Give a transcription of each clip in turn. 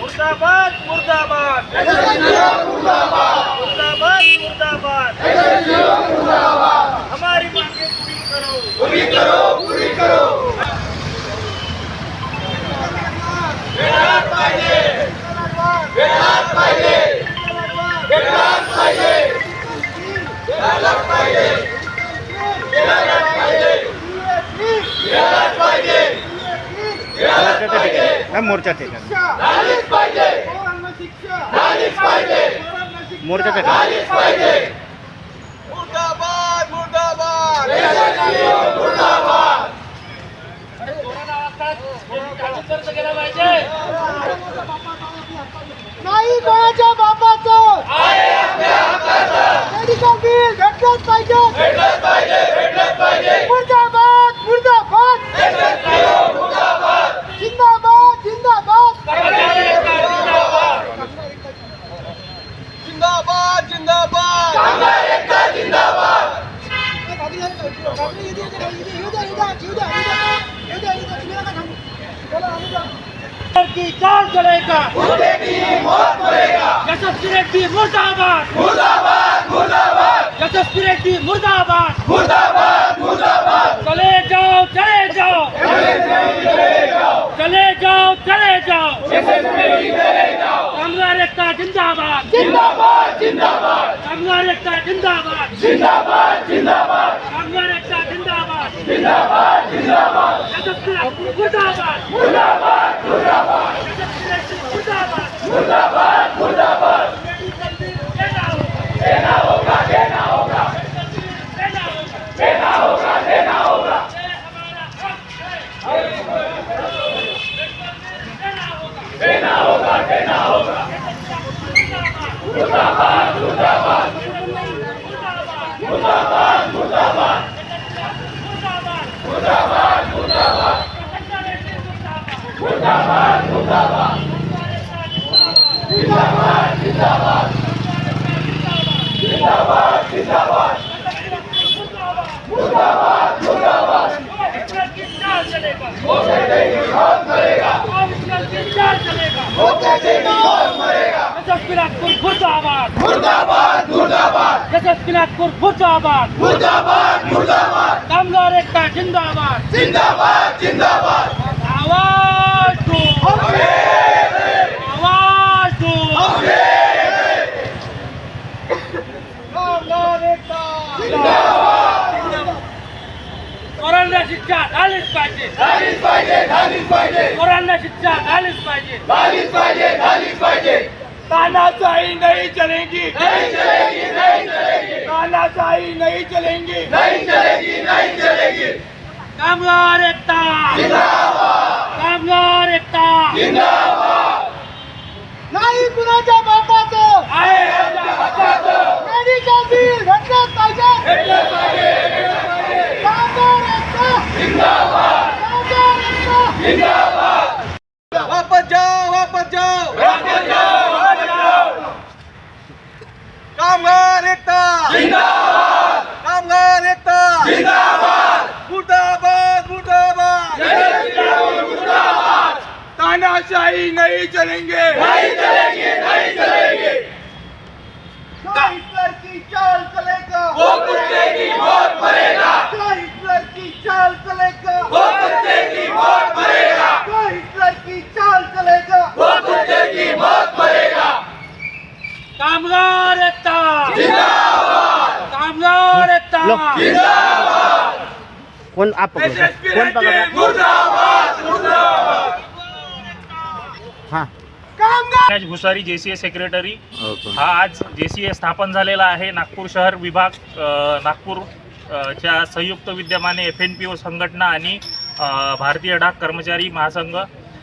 Mustafa! مرد آباد مرد آباد मुर्दाबाद मुर्दाबाद. नाही कोणाच्या बापाचं? मेडिकल बिल भेटलंच पाहिजे. की कौन चलेगा। मुद्दे की मौत करेगा। यशस्वी रेड्डी मुर्दाबाद। मुर्दाबाद मुर्दाबाद। यशस्वी रेड्डी मुर्दाबाद। मुर्दाबाद मुर्दाबाद। चले जाओ चले जाओ। चले जाओ चले जाओ। चले जाओ चले जाओ। जिंदाबाद। जिंदाबाद जिंदाबाद। कमला रेखा जिंदाबाद। जिंदाबाद जिंदाबाद। कामगार Mustafa! Mustafa! बिलासपुर मुर्दाबाद मुर्दाबाद मुर्दाबाद कामगार एकता जिंदाबाद जिंदाबाद जिंदाबाद तानाशाही नहीं चलेगी। नहीं चलेगी नहीं चलेगी। तानाशाही नहीं चलेगी। नहीं चलेगी नहीं चलेगी। कामगार एकता। कामगार एकता। नाही कुणाच्या बापाचं। आहे आमच्या हक्काचं. मेडिकल बिल भेटलंच पाहिजे। कामगार एकता. कामगार एकता. वापस नहीं नहीं चलेंगे। नहीं चलेंगे नहीं चलेंगे। जो हिटलर की चाल चलेगा। वो कुत्ते की मौत मरेगा। जो हिटलर की चाल चलेगा। वो कुत्ते की मौत मरेगा। जो हिटलर की चाल चलेगा। वो कुत्ते की मौत मरेगा। कामगार एकता। जिंदाबाद। कामगार एकता। जिंदाबाद। कौन आप पकड़ो कौन पकड़ पकड़ो हाँ. राज भुसारी जे सी ए सेक्रेटरी ओके. हा आज जे सी ए स्थापन झालेला आहे. नागपूर शहर विभाग अ, नागपूर अ, च्या संयुक्त विद्यमाने एफ एन पी ओ संघटना आणि अ, भारतीय डाक कर्मचारी महासंघ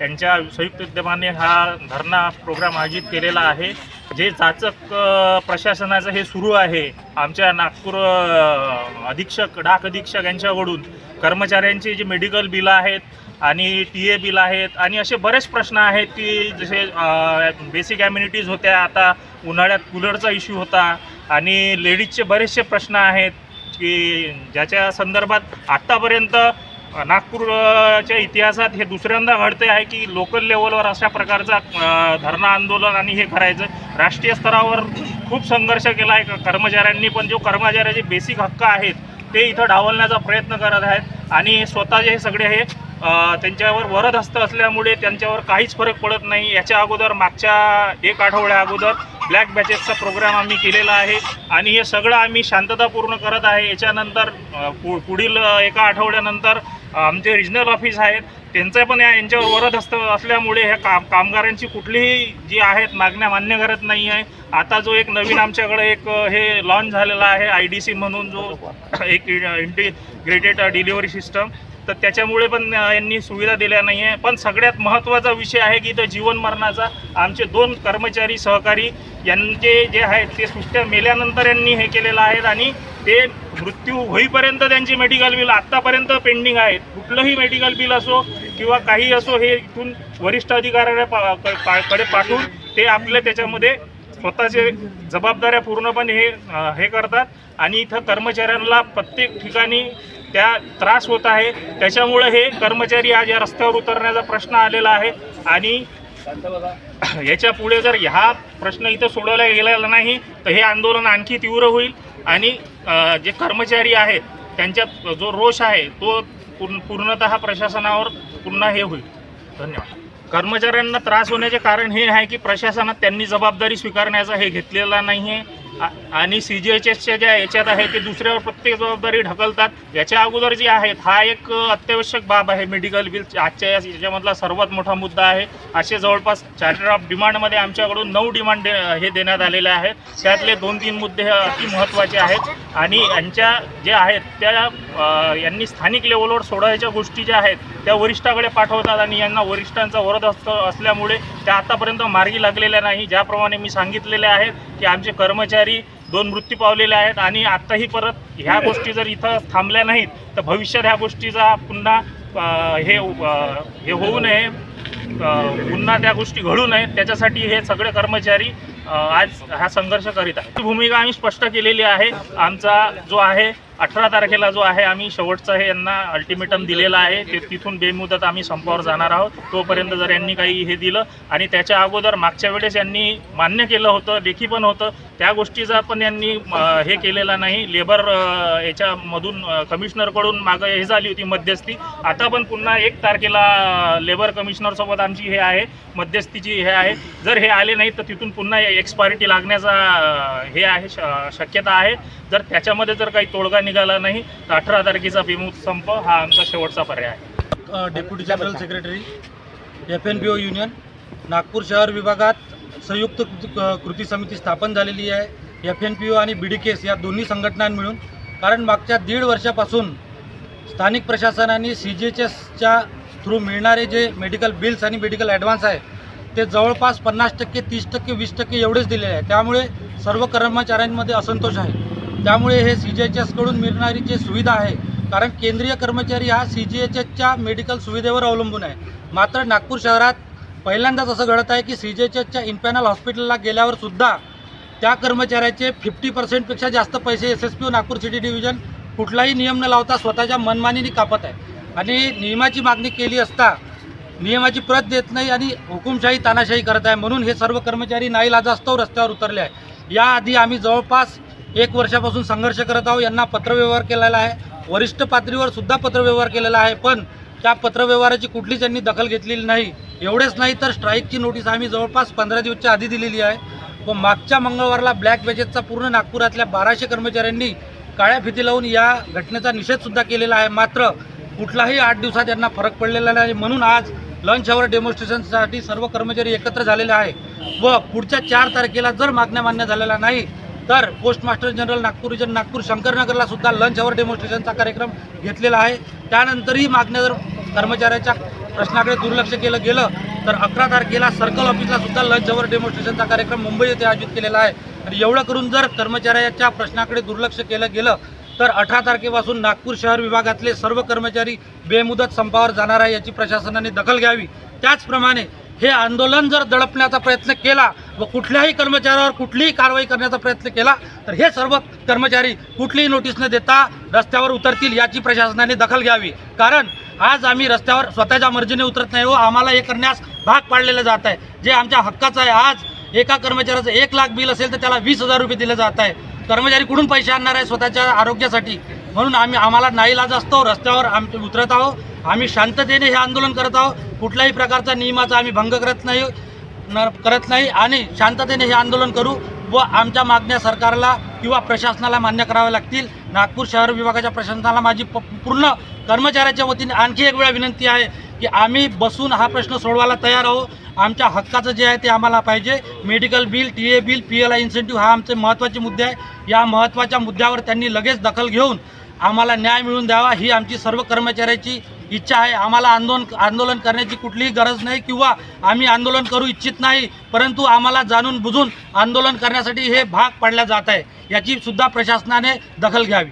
यांच्या संयुक्त विद्यमाने हा धरणा प्रोग्राम आयोजित केलेला आहे. जे जाचक अ, प्रशासनाचं हे सुरू आहे. आमच्या नागपूर अ, अधीक्षक डाक अधीक्षक यांच्याकडून कर्मचाऱ्यांची जी मेडिकल बिलं आहेत आणि टी ए बिल आहेत आणि असे बरेच प्रश्न आहेत की जसे बेसिक ॲम्युनिटीज होत्या आता उन्हाळ्यात कूलरचा इश्यू होता आणि लेडीजचे बरेचसे प्रश्न आहेत की ज्याच्या संदर्भात आत्तापर्यंत नागपूरच्या इतिहासात हे दुसऱ्यांदा घडते आहे की लोकल लेवलवर अशा प्रकारचा अ, धरणं आंदोलन आणि हे करायचं राष्ट्रीय स्तरावर खूप संघर्ष केला आहे. कर्मचाऱ्यांनी पण जो कर्मचाऱ्याचे बेसिक हक्क आहेत ते इथं डावलण्याचा प्रयत्न करत आहेत. आणि स्वतःचे हे सगळे हे त्यांच्यावर त्यांच्यावर वरदहस्त असल्यामुळे त्यांच्यावर काहीच फरक पडत नाही. याच्या अगोदर मागच्या एक आठवड्या अगोदर ब्लॅक बॅचेसचा प्रोग्राम आम्ही केलेला आहे आणि हे सगळं आम्ही शांततापूर्ण करत आहे. याच्यानंतर पु पुढील एका आठवड्यानंतर आमचे रिजनल ऑफिस आहेत. त्यांचं पण या- यांच्यावर वरदहस्त असल्यामुळे ह्या काम कामगारांची कुठलीही जी आहेत मागण्या मान्य करत नाही आहे. आता जो एक नवीन आमच्याकडे एक हे लॉन्च झालेला आहे आय डी सी म्हणून जो एक इंटिग्रेटेड डिलिव्हरी सिस्टम तर त्याच्यामुळे पण यांनी सुविधा दिल्या नाही आहे पण सगळ्यात महत्त्वाचा विषय आहे की इथं जीवन मरणाचा. आमचे दोन कर्मचारी सहकारी यांचे जे आहेत ते सुट्ट्या मेल्यानंतर यांनी हे केलेलं आहे आणि ते मृत्यू होईपर्यंत त्यांची मेडिकल बिल आत्तापर्यंत पेंडिंग आहेत. कुठलंही मेडिकल बिल असो किंवा काही असो हे इथून वरिष्ठ अधिकाऱ्याकडे पा- पा- कडे पाठवून ते आपले त्याच्यामध्ये स्वतःचे जबाबदाऱ्या पूर्णपणे हे हे करतात. आणि इथं कर्मचाऱ्यांना प्रत्येक ठिकाणी त्या त्रास होत आहे. त्याच्यामुळं हे कर्मचारी आज या रस्त्यावर उतरण्याचा प्रश्न आलेला आहे. आणि याच्यापुढे जर ह्या प्रश्न इथं सोडवला गेलेला नाही तर हे आंदोलन आणखी तीव्र होईल. आणि जे कर्मचारी आहेत त्यांच्यात जो रोष आहे तो पूर्ण पूर्णतः प्रशासनावर पुन्हा हे होईल. धन्यवाद. कर्मचाऱ्यांना त्रास होण्याचे कारण हे आहे की प्रशासनात त्यांनी जबाबदारी स्वीकारण्याचा हे घेतलेला नाही आहे आणि सी जी एच एसच्या ज्या याच्यात आहे ते दुसऱ्यावर प्रत्येक जबाबदारी ढकलतात. याच्या अगोदर जे आहेत हा एक अत्यावश्यक बाब आहे मेडिकल बिल आजच्या याच्यामधला सर्वात मोठा मुद्दा आहे. असे जवळपास चार्टर ऑफ डिमांडमध्ये आमच्याकडून नऊ डिमांड दे हे देण्यात आलेले आहेत. त्यातले दोन तीन मुद्दे हे अति महत्त्वाचे आहेत. आणि यांच्या जे आहेत त्या यांनी स्थानिक लेवलवर सोडायच्या गोष्टी ज्या आहेत त्या वरिष्ठाकडे पाठवतात आणि यांना वरिष्ठांचा वरद असत असल्यामुळे त्या आतापर्यंत मार्गी लागलेल्या नाही. ज्याप्रमाणे मी सांगितलेले आहेत की आमचे कर्मचारी दोन मृत्यू पावलेले आहेत आणि आत्ताही परत ह्या गोष्टी जर इथं थांबल्या नाहीत तर भविष्यात ह्या गोष्टीचा पुन्हा हे हे होऊ नये पुन्हा त्या गोष्टी घडू नयेत. त्याच्यासाठी हे सगळे कर्मचारी आज हा संघर्ष करीत आहे ती भूमिका आम्ही स्पष्ट केलेली आहे. आमचा जो आहे अठरा तारखेला जो आहे आम्ही शेवटचं हे यांना अल्टिमेटम दिलेलं आहे. ते तिथून बेमुदत आम्ही संपावर जाणार आहोत. तोपर्यंत जर यांनी काही हे दिलं आणि त्याच्या अगोदर मागच्या वेळेस यांनी मान्य केलं होतं लेखी पण होतं त्या गोष्टीचा पण यांनी हे केलेला नाही. लेबर याच्यामधून कमिशनरकडून मागं हे झाली होती मध्यस्थी. आता पण पुन्हा एक तारखेला लेबर कमिशनरसोबत आमची हे आहे मध्यस्थीची हे आहे. जर हे आले नाही तर तिथून पुन्हा एक्सपायरिटी लागण्याचा हे आहे श- शक्यता आहे. जर त्याच्यामध्ये जर काही तोडगा निघाला नाही. तर अठरा तारखेचा बेमुदत संप हा आमचा शेवटचा पर्याय आहे. Deputy general secretary F N B O union Nagpur शहर विभागात संयुक्त कृती- कृती समिती स्थापन झालेली आहे. एफ एन पी ओ आणि बी डी केस या दोन्ही संघटनां मिळून कारण मागच्या दीड वर्षापासून स्थानिक प्रशासनाने सी जी एच एसच्या थ्रू मिळणारे जे मेडिकल बिल्स आणि मेडिकल ॲडव्हान्स आहे ते जवळपास पन्नास टक्के तीस टक्के वीस टक्के एवढेच दिलेले आहे. त्यामुळे सर्व कर्मचाऱ्यांमध्ये असंतोष आहे. त्यामुळे हे सी जी एच एसकडून मिळणारी जी सुविधा आहे कारण केंद्रीय कर्मचारी हा सी जी एच एसच्या मेडिकल सुविधेवर अवलंबून आहे. मात्र नागपूर शहरात पहिल्यांदाच असं घडत आहे की सी जी एच एसच्या इनपॅनल हॉस्पिटलला गेल्यावरसुद्धा त्या कर्मचाऱ्याचे फिफ्टी पर्सेंटपेक्षा जास्त पैसे S S P O Nagpur city division कुठलाही नियम न लावता स्वतःच्या मनमानीने कापत आहे. आणि नियमाची मागणी केली असता नियमाची प्रत देत नाही आणि हुकुमशाही तानाशाही करत आहे. म्हणून हे सर्व कर्मचारी नाईलाजास्तव रस्त्यावर उतरले आहे. याआधी आम्ही जवळपास एक वर्षापासून संघर्ष करत आहोत. यांना पत्रव्यवहार केलेला आहे. वरिष्ठ पातळीवर सुद्धा पत्रव्यवहार केलेला आहे. पण त्या पत्रव्यवहाराची कुठलीच यांनी दखल घेतलेली नाही. एवढेच नाही तर स्ट्राईकची नोटीस आम्ही जवळपास पंधरा दिवसच्या आधी दिलेली आहे. व मागच्या मंगळवारला ब्लॅक बॅजेसचा पूर्ण नागपुरातल्या बाराशे कर्मचाऱ्यांनी काळ्या फिती लावून या घटनेचा निषेधसुद्धा केलेला आहे. मात्र कुठलाही आठ दिवसात यांना फरक पडलेला नाही. म्हणून आज लंच आवर डेमॉन्स्ट्रेशनसाठी सर्व कर्मचारी एकत्र झालेले आहे. व पुढच्या चार तारखेला जर मागण्या मान्य झालेल्या नाही तर post master general Nagpur region Nagpur शंकरनगरला सुद्धा लंच आवर डेमॉन्स्ट्रेशनचा कार्यक्रम घेतलेला आहे. त्यानंतरही मागण्या जर कर्मचाऱ्याच्या प्रश्नाकडे दुर्लक्ष केलं गेलं तर अकरा तारखेला सर्कल ऑफिसला सुद्धा लंच आवर डेमॉन्स्ट्रेशनचा कार्यक्रम मुंबई येथे आयोजित केलेला आहे. आणि एवढं करून जर कर्मचाऱ्याच्या प्रश्नाकडे दुर्लक्ष केलं गेलं तर अठरा तारखेपासून नागपूर शहर विभागातले सर्व कर्मचारी बेमुदत संपावर जाणार आहे याची प्रशासनाने दखल घ्यावी. त्याचप्रमाणे हे आंदोलन जर दडपण्याचा प्रयत्न केला व कुठल्याही कर्मचाऱ्यावर कुठलीही कारवाई करण्याचा प्रयत्न केला तर हे सर्व कर्मचारी कुठलीही नोटीस न देता रस्त्यावर उतरतील याची प्रशासनाने दखल घ्यावी. कारण आज आम्ही रस्त्यावर स्वतःच्या मर्जीने उतरत नाही हो आम्हाला हे करण्यास भाग पाडलेलं जात आहे. जे आमच्या हक्काचं आहे आज एका कर्मचाऱ्याचं एक लाख बिल असेल तर त्याला वीस हजार रुपये दिले जात आहे. कर्मचारी कुठून पैसे आणणार आहे स्वतःच्या आरोग्यासाठी? म्हणून आम्ही आम्हाला नाईलाज असतो रस्त्यावर आम उतरत आहोत. आम्ही शांततेने हे आंदोलन करत आहोत. कुठल्याही प्रकारचा नियमाचा आम्ही भंग करत नाही न करत नाही आणि शांततेने हे आंदोलन करू व आमच्या मागण्या सरकारला किंवा प्रशासनाला मान्य कराव्या लागतील. नागपूर शहर विभागाच्या प्रशासनाला माझी प पूर्ण कर्मचाऱ्याच्या वतीने आणखी एक वेळा विनंती आहे की आम्ही बसून हा प्रश्न सोडवायला तयार आहोत. आमच्या हक्काचं जे आहे ते आम्हाला पाहिजे. Medical bill T A bill P L I incentive हा आमचे महत्त्वाचे मुद्दे आहे. या महत्त्वाच्या मुद्द्यावर त्यांनी लगेच दखल घेऊन आम्हाला न्याय मिळवून द्यावा. ही आमची सर्व कर्मचाऱ्याची इच्छा आहे आम्हाला आंदोलन आंदोलन करण्याची कुठलीही गरज नाही किंवा आम्ही आंदोलन करू इच्छित नाही परंतु आम्हाला जाणून बुजून आंदोलन करण्यासाठी हे भाग पाडल्या जात आहे. याची सुद्धा प्रशासनाने दखल घ्यावी.